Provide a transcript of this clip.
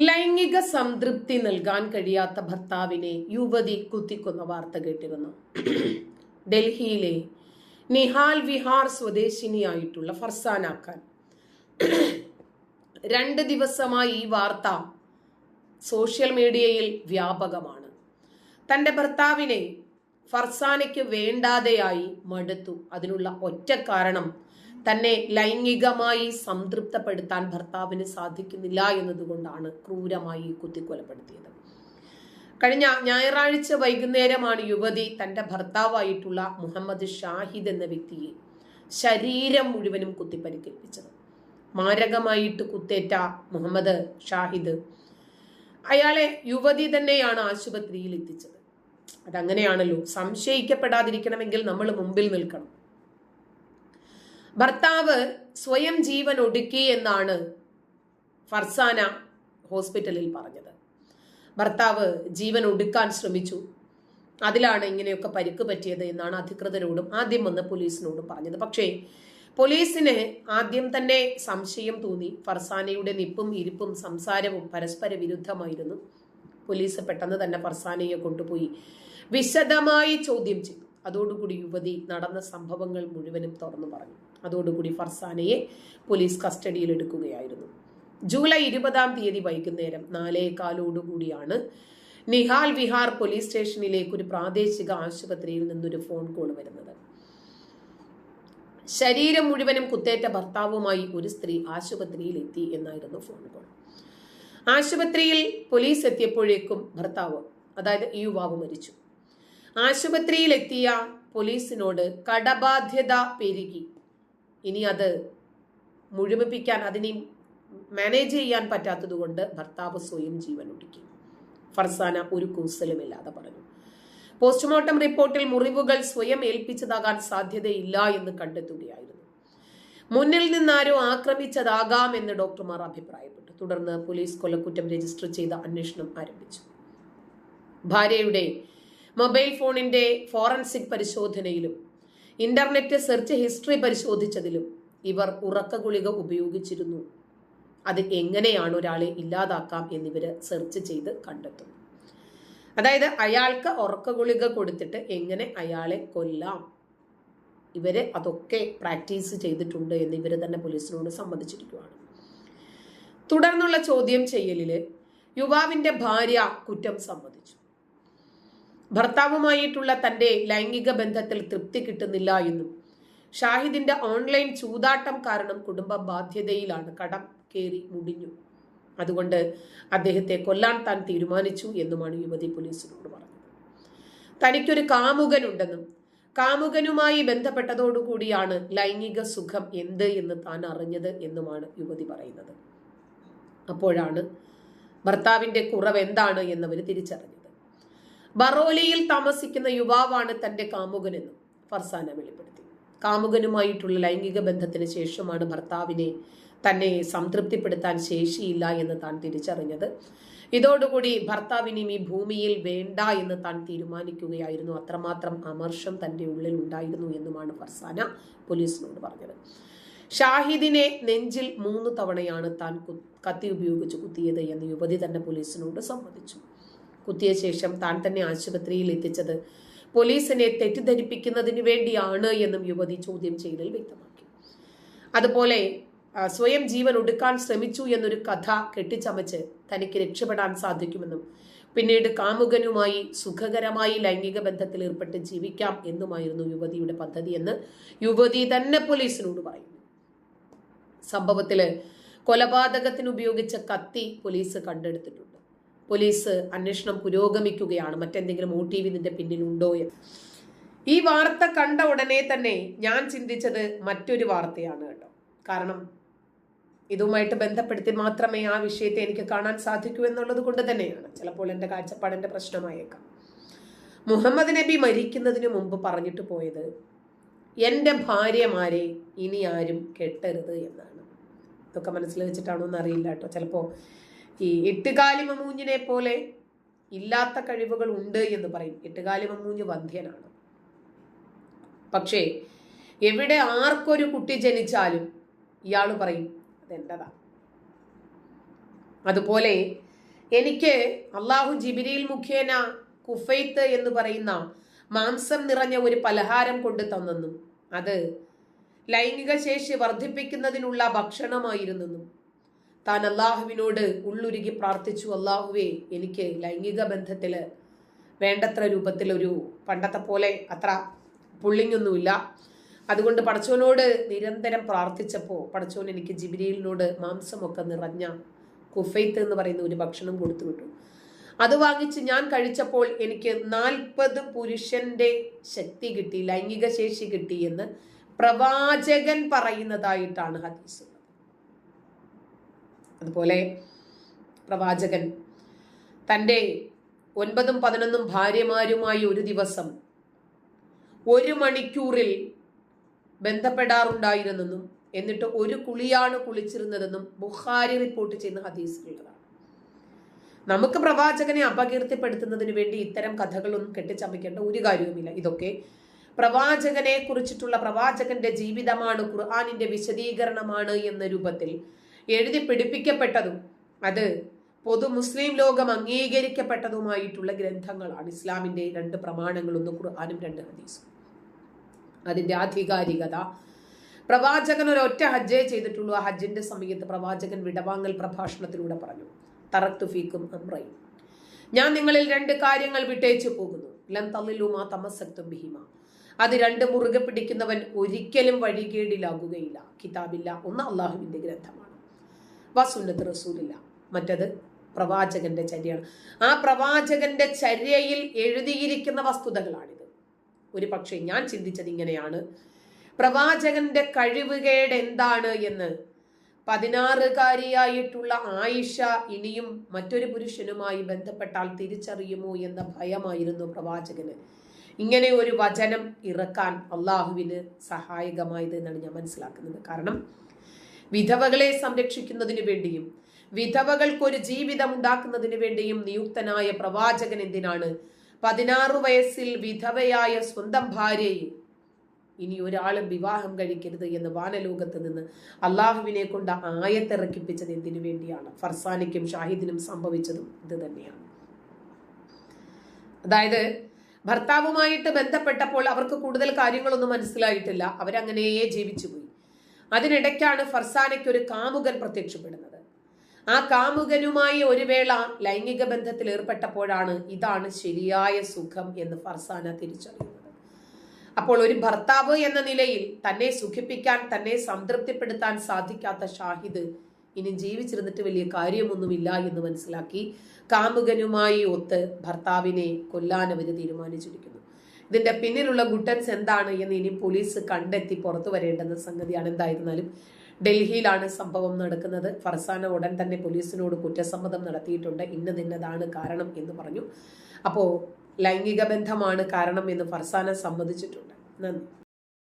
ലൈംഗിക സംതൃപ്തി നൽകാൻ കഴിയാത്ത ഭർത്താവിനെ യുവതി കുത്തിക്കൊന്ന വാർത്ത കേട്ടിരുന്നു. ഡൽഹിയിലെ നിഹാൽ വിഹാർ സ്വദേശിനിയായിട്ടുള്ള ഫർസാന ഖാൻ. രണ്ട് ദിവസമായി ഈ വാർത്ത സോഷ്യൽ മീഡിയയിൽ വ്യാപകമാണ്. തന്റെ ഭർത്താവിനെ ഫർസാനയ്ക്ക് വേണ്ടാതെയായി മടുത്തു. അതിനുള്ള ഒറ്റ കാരണം തന്നെ ലൈംഗികമായി സംതൃപ്തപ്പെടുത്താൻ ഭർത്താവിന് സാധിക്കുന്നില്ല എന്നതുകൊണ്ടാണ് ക്രൂരമായി കുത്തിക്കൊലപ്പെടുത്തിയത് കഴിഞ്ഞ ഞായറാഴ്ച വൈകുന്നേരമാണ് യുവതി തന്റെ ഭർത്താവായിട്ടുള്ള മുഹമ്മദ് ഷാഹിദ് എന്ന വ്യക്തിയെ ശരീരം മുഴുവനും കുത്തിപ്പരിക്കേൽപ്പിച്ചത്. മാരകമായിട്ട് കുത്തേറ്റ മുഹമ്മദ് ഷാഹിദ് അയാളെ യുവതി തന്നെയാണ് ആശുപത്രിയിൽ എത്തിച്ചത് അതങ്ങനെയാണല്ലോ. സംശയിക്കപ്പെടാതിരിക്കണമെങ്കിൽ നമ്മൾ മുമ്പിൽ നിൽക്കണം. ഭർത്താവ് സ്വയം ജീവൻ ഒടുക്കി എന്നാണ് ഫർസാന ഹോസ്പിറ്റലിൽ പറഞ്ഞത്. ഭർത്താവ് ജീവൻ ഒടുക്കാൻ ശ്രമിച്ചു. അതിലാണ് ഇങ്ങനെയൊക്കെ പരിക്ക് പറ്റിയത് എന്നാണ് അധികൃതരോടും ആദ്യം വന്ന് പോലീസിനോടും പറഞ്ഞത്. പക്ഷേ പോലീസിന് ആദ്യം തന്നെ സംശയം തോന്നി. ഫർസാനയുടെ നിപ്പും ഇരിപ്പും സംസാരവും പരസ്പര വിരുദ്ധമായിരുന്നു. പോലീസ് പെട്ടെന്ന് തന്നെ ഫർസാനയെ കൊണ്ടുപോയി. വിശദമായി ചോദ്യം ചെയ്തു. അതോടുകൂടി യുവതി നടന്ന സംഭവങ്ങൾ മുഴുവനും തുറന്നു പറഞ്ഞു. അതോടുകൂടി ഫർസാനയെ പോലീസ് കസ്റ്റഡിയിൽ എടുക്കുകയായിരുന്നു ജൂലൈ ഇരുപതാം തീയതി വൈകുന്നേരം നാലേ കാലോടുകൂടിയാണ് നിഹാൽ വിഹാർ പോലീസ് സ്റ്റേഷനിലേക്ക് ഒരു പ്രാദേശിക ആശുപത്രിയിൽ നിന്നൊരു ഫോൺ കോൾ വരുന്നത്. ശരീരം മുഴുവനും കുത്തേറ്റ ഭർത്താവുമായി ഒരു സ്ത്രീ ആശുപത്രിയിൽ എത്തി എന്നായിരുന്നു ഫോൺ കോൾ. ആശുപത്രിയിൽ പോലീസ് എത്തിയപ്പോഴേക്കും ഭർത്താവ് അതായത് ഈ യുവാവ് മരിച്ചു. ആശുപത്രിയിൽ എത്തിയ പോലീസിനോട് കടബാധ്യത പെരുകി. ഇനി അത് മുഴുമിപ്പിക്കാൻ അതിനെ മാനേജ് ചെയ്യാൻ പറ്റാത്തതുകൊണ്ട് ഭർത്താവ് സ്വയം ജീവൻ ഒടുക്കി. ഫർസാന ഒരു കൂസലുമില്ലാതെ പറഞ്ഞു. പോസ്റ്റ്മോർട്ടം റിപ്പോർട്ടിൽ മുറിവുകൾ സ്വയം ഏൽപ്പിച്ചതാകാൻ സാധ്യതയില്ല എന്ന് കണ്ടെത്തുകയായിരുന്നു. മുന്നിൽ നിന്നാരോ ആക്രമിച്ചതാകാം എന്ന് ഡോക്ടർമാർ അഭിപ്രായപ്പെട്ടു. തുടർന്ന് പോലീസ് കൊലക്കുറ്റം രജിസ്റ്റർ ചെയ്ത അന്വേഷണം ആരംഭിച്ചു. ഭാര്യയുടെ മൊബൈൽ ഫോണിന്റെ ഫോറൻസിക് പരിശോധനയിലും ഇന്റർനെറ്റ് സെർച്ച് ഹിസ്റ്ററി പരിശോധിച്ചതിലും ഇവർ ഉറക്ക ഗുളിക ഉപയോഗിച്ചിരുന്നു. അത് എങ്ങനെയാണ് ഒരാളെ ഇല്ലാതാക്കാം എന്നിവർ സെർച്ച് ചെയ്ത് കണ്ടെത്തും അതായത് അയാൾക്ക് ഉറക്ക ഗുളിക കൊടുത്തിട്ട് എങ്ങനെ അയാളെ കൊല്ലാം? ഇവർ അതൊക്കെ പ്രാക്ടീസ് ചെയ്തിട്ടുണ്ട് എന്ന് ഇവർ തന്നെ പോലീസിനോട് സമ്മതിച്ചിരിക്കുകയാണ് തുടർന്നുള്ള ചോദ്യം ചെയ്യലിൽ യുവാവിന്റെ ഭാര്യ കുറ്റം സമ്മതിച്ചു. ഭർത്താവുമായിട്ടുള്ള തന്റെ ലൈംഗിക ബന്ധത്തിൽ തൃപ്തി കിട്ടുന്നില്ല എന്നും ഷാഹിദിന്റെ ഓൺലൈൻ ചൂതാട്ടം കാരണം കുടുംബ ബാധ്യതയിലാണ് കടം കയറി മുടിഞ്ഞു. അതുകൊണ്ട് അദ്ദേഹത്തെ കൊല്ലാൻ താൻ തീരുമാനിച്ചു എന്നുമാണ് യുവതി പോലീസിനോട് പറഞ്ഞത്. തനിക്കൊരു കാമുകനുണ്ടെന്നും കാമുകനുമായി ബന്ധപ്പെട്ടതോടുകൂടിയാണ് ലൈംഗിക സുഖം എന്ത് എന്ന് താൻ അറിഞ്ഞത് എന്നുമാണ് യുവതി പറയുന്നത്. അപ്പോഴാണ് ഭർത്താവിന്റെ കുറവ് എന്താണ് എന്നവർ തിരിച്ചറിഞ്ഞത്. ബറോലിയിൽ താമസിക്കുന്ന യുവാവാണ് തന്റെ കാമുകനെന്നും ഫർസാന വെളിപ്പെടുത്തി. കാമുകനുമായിട്ടുള്ള ലൈംഗിക ബന്ധത്തിന് ശേഷമാണ് ഭർത്താവിനെ തന്നെ സംതൃപ്തിപ്പെടുത്താൻ ശേഷിയില്ല എന്ന് താൻ തിരിച്ചറിഞ്ഞത്. ഇതോടുകൂടി ഭർത്താവിനെയും ഈ ഭൂമിയിൽ വേണ്ട എന്ന് താൻ തീരുമാനിക്കുകയായിരുന്നു. അത്രമാത്രം അമർഷം തന്റെ ഉള്ളിൽ ഉണ്ടായിരുന്നു എന്നുമാണ് ഫർസാന പോലീസിനോട് പറഞ്ഞത്. ഷാഹിദിനെ നെഞ്ചിൽ മൂന്ന് തവണയാണ് താൻ കത്തി ഉപയോഗിച്ച് കുത്തിയത് എന്ന് യുവതി തന്നെ പോലീസിനോട് സമ്മതിച്ചു. കുത്തിയ ശേഷം താൻ തന്നെ ആശുപത്രിയിൽ എത്തിച്ചത്. പോലീസിനെ തെറ്റിദ്ധരിപ്പിക്കുന്നതിന് വേണ്ടിയാണ് എന്നും യുവതി ചോദ്യം ചെയ്യലിൽ വ്യക്തമാക്കി. അതുപോലെ സ്വയം ജീവൻ ഒടുക്കാൻ ശ്രമിച്ചു എന്നൊരു കഥ കെട്ടിച്ചമച്ച് തനിക്ക് രക്ഷപ്പെടാൻ സാധിക്കുമെന്നും പിന്നീട് കാമുകനുമായി സുഖകരമായി ലൈംഗിക ബന്ധത്തിൽ ഏർപ്പെട്ട് ജീവിക്കാം എന്നുമായിരുന്നു യുവതിയുടെ പദ്ധതി എന്ന് യുവതി തന്നെ പോലീസിനോട് പറയുന്നു. സംഭവത്തിൽ കൊലപാതകത്തിന് ഉപയോഗിച്ച കത്തി പോലീസ് കണ്ടെടുത്തിട്ടുണ്ട്. പോലീസ് അന്വേഷണം പുരോഗമിക്കുകയാണ്. മറ്റെന്തെങ്കിലും മോട്ടീവ് ഇതിന്റെ പിന്നിലുണ്ടോ എന്ന്. ഈ വാർത്ത കണ്ട ഉടനെ തന്നെ ഞാൻ ചിന്തിച്ചത് മറ്റൊരു വാർത്തയാണ് കേട്ടോ. കാരണം ഇതുമായിട്ട് ബന്ധപ്പെടുത്തി മാത്രമേ ആ വിഷയത്തെ എനിക്ക് കാണാൻ സാധിക്കൂ എന്നുള്ളത് കൊണ്ട് തന്നെയാണ്. ചിലപ്പോൾ എന്റെ കാഴ്ചപ്പാടിന്റെ പ്രശ്നമായേക്കാം. മുഹമ്മദ് നബി മരിക്കുന്നതിന് മുമ്പ് പറഞ്ഞിട്ട് പോയത് എന്റെ ഭാര്യമാരെ ഇനി ആരും കെട്ടരുത് എന്നാണ്. ഇതൊക്കെ മനസ്സിൽ വെച്ചിട്ടാണോ എന്നറിയില്ല കേട്ടോ. ചിലപ്പോൾ ഈ എട്ടുകാലി മമൂഞ്ഞിനെ പോലെ ഇല്ലാത്ത കഴിവുകൾ ഉണ്ട് എന്ന് പറയും. എട്ടുകാലി മമൂഞ്ഞ് വന്ധ്യനാണ്. പക്ഷേ എവിടെ ആർക്കൊരു കുട്ടി ജനിച്ചാലും ഇയാൾ പറയും അതെന്റെതാ അതുപോലെ എനിക്ക് അള്ളാഹു ജിബിരിയിൽ മുഖേന കുഫൈത്ത് എന്ന് പറയുന്ന മാംസം നിറഞ്ഞ ഒരു പലഹാരം കൊണ്ട് തന്നെന്നും അത് ലൈംഗിക ശേഷി വർദ്ധിപ്പിക്കുന്നതിനുള്ള ഭക്ഷണമായിരുന്നെന്നും താൻ അള്ളാഹുവിനോട് ഉള്ളുരുകി പ്രാർത്ഥിച്ചു അള്ളാഹുവേ എനിക്ക് ലൈംഗിക ബന്ധത്തിൽ വേണ്ടത്ര രൂപത്തിലൊരു പണ്ടത്തെ പോലെ അത്ര പുള്ളിങ്ങൊന്നുമില്ല. അതുകൊണ്ട് പടച്ചോനോട് നിരന്തരം പ്രാർത്ഥിച്ചപ്പോൾ പടച്ചോൻ എനിക്ക് ജിബിരിയിലിനോട് മാംസമൊക്കെ നിറഞ്ഞ കുഫൈത്ത് എന്ന് പറയുന്ന ഒരു ഭക്ഷണം കൊടുത്തു വിട്ടു. അത് വാങ്ങിച്ച് ഞാൻ കഴിച്ചപ്പോൾ എനിക്ക് നാൽപ്പത് പുരുഷന്റെ ശക്തി കിട്ടി ലൈംഗിക ശേഷി കിട്ടി എന്ന് പ്രവാചകൻ പറയുന്നതായിട്ടാണ് ഹദീസ്. അതുപോലെ പ്രവാചകൻ തന്റെ ഒൻപതും പതിനൊന്നും ഭാര്യമാരുമായി ഒരു ദിവസം ഒരു മണിക്കൂറിൽ ബന്ധപ്പെടാറുണ്ടായിരുന്നെന്നും എന്നിട്ട് ഒരു കുളിയാണ് കുളിച്ചിരുന്നതെന്നും ബുഖാരി റിപ്പോർട്ട് ചെയ്യുന്ന ഹദീസിലുള്ളതാണ് നമുക്ക് പ്രവാചകനെ അപകീർത്തിപ്പെടുത്തുന്നതിന് വേണ്ടി ഇത്തരം കഥകളൊന്നും കെട്ടിച്ചമയ്ക്കേണ്ട ഒരു കാര്യവുമില്ല. ഇതൊക്കെ പ്രവാചകനെ കുറിച്ചിട്ടുള്ള പ്രവാചകന്റെ ജീവിതമാണ് ഖുർആാനിന്റെ വിശദീകരണമാണ് എന്ന രൂപത്തിൽ എഴുതി പിടിപ്പിക്കപ്പെട്ടതും അത് പൊതു മുസ്ലിം ലോകം അംഗീകരിക്കപ്പെട്ടതുമായിട്ടുള്ള ഗ്രന്ഥങ്ങളാണ്. ഇസ്ലാമിന്റെ രണ്ട് പ്രമാണങ്ങൾ ഒന്ന് ഖുർആാനും രണ്ട് ഹദീസും. അതിന്റെ ആധികാരികത പ്രവാചകൻ ഒരു ഒറ്റ ഹജ്ജേ ചെയ്തിട്ടുള്ളൂ. ആ ഹജ്ജിന്റെ സമയത്ത് പ്രവാചകൻ വിടവാങ്ങൽ പ്രഭാഷണത്തിലൂടെ പറഞ്ഞു തറക്തു ഫീക്കും അമ്രയും ഞാൻ നിങ്ങളിൽ രണ്ട് കാര്യങ്ങൾ വിട്ടേച്ചു പോകുന്നു. ലം തള്ളിലുമാ തമസക്തും ബിഹിമ. അത് രണ്ട് മുറുകെ പിടിക്കുന്നവൻ ഒരിക്കലും വഴികേടിലാകുകയില്ല. കിതാബില്ല ഒന്ന് അള്ളാഹുവിന്റെ ഗ്രന്ഥമാണ്. വസുന്നത്ത് റസൂലില്ല. മറ്റത് പ്രവാചകന്റെ ചര്യയാണ്. ആ പ്രവാചകന്റെ ചര്യയിൽ എഴുതിയിരിക്കുന്ന വസ്തുതകളാണിത്. ഒരു പക്ഷേ ഞാൻ ചിന്തിച്ചത് ഇങ്ങനെയാണ്. പ്രവാചകന്റെ കഴിവുകേട് എന്താണ് എന്ന്. പതിനാറുകാരിയായിട്ടുള്ള ആയിഷ ഇനിയും മറ്റൊരു പുരുഷനുമായി ബന്ധപ്പെട്ടാൽ തിരിച്ചറിയുമോ എന്ന ഭയമായിരുന്നു പ്രവാചകന്. ഇങ്ങനെ ഒരു വചനം ഇറക്കാൻ അള്ളാഹുവിന് സഹായകമായത് എന്നാണ് ഞാൻ മനസ്സിലാക്കുന്നത്. കാരണം വിധവകളെ സംരക്ഷിക്കുന്നതിന് വേണ്ടിയും വിധവകൾക്കൊരു ജീവിതം ഉണ്ടാക്കുന്നതിന് വേണ്ടിയും നിയുക്തനായ പ്രവാചകൻ എന്തിനാണ്? പതിനാറ് വയസ്സിൽ വിധവയായ സ്വന്തം ഭാര്യയെ ഇനി ഒരാളും വിവാഹം കഴിക്കരുത് എന്ന് വാനലോകത്ത് നിന്ന് അള്ളാഹുവിനെ കൊണ്ട് ആയത്തിറക്കിപ്പിച്ചത് എന്തിനു വേണ്ടിയാണ്? ഫർസാനിക്കും ഷാഹിദിനും സംഭവിച്ചതും ഇത് തന്നെയാണ്. അതായത് ഭർത്താവുമായിട്ട് ബന്ധപ്പെട്ടപ്പോൾ അവർക്ക് കൂടുതൽ കാര്യങ്ങളൊന്നും മനസ്സിലായിട്ടില്ല. അവരങ്ങനെയേ ജീവിച്ചുപോയി. അതിനിടയ്ക്കാണ് ഫർസാനയ്ക്ക് ഒരു കാമുകൻ പ്രത്യക്ഷപ്പെടുന്നത്. ആ കാമുകനുമായി ഒരു വേള ലൈംഗിക ബന്ധത്തിൽ ഏർപ്പെട്ടപ്പോഴാണ് ഇതാണ് ശരിയായ സുഖം എന്ന് ഫർസാന തിരിച്ചറിയുന്നത്. അപ്പോൾ ഒരു ഭർത്താവ് എന്ന നിലയിൽ തന്നെ സുഖിപ്പിക്കാൻ തന്നെ സംതൃപ്തിപ്പെടുത്താൻ സാധിക്കാത്ത ഷാഹിദ് ഇനി ജീവിച്ചിരുന്നിട്ട് വലിയ കാര്യമൊന്നുമില്ല എന്ന് മനസ്സിലാക്കി കാമുകനുമായി ഒത്ത് ഭർത്താവിനെ കൊല്ലാൻ അവർ തീരുമാനിച്ചിരിക്കുന്നു. ഇതിന്റെ പിന്നിലുള്ള ഗുട്ടൻസ് എന്താണ് എന്ന് ഇനി പോലീസ് കണ്ടെത്തി പുറത്തു വരേണ്ടുന്ന സംഗതിയാണ് എന്തായിരുന്നാലും ഡൽഹിയിലാണ് സംഭവം നടക്കുന്നത്. ഫർസാന ഉടൻ തന്നെ പോലീസിനോട് കുറ്റസമ്മതം നടത്തിയിട്ടുണ്ട്. ഇന്നതിന്നതാണ് കാരണം എന്ന് പറഞ്ഞു. അപ്പോൾ ലൈംഗിക ബന്ധമാണ് കാരണം എന്ന് ഫർസാന സമ്മതിച്ചിട്ടുണ്ട്. നന്ദി.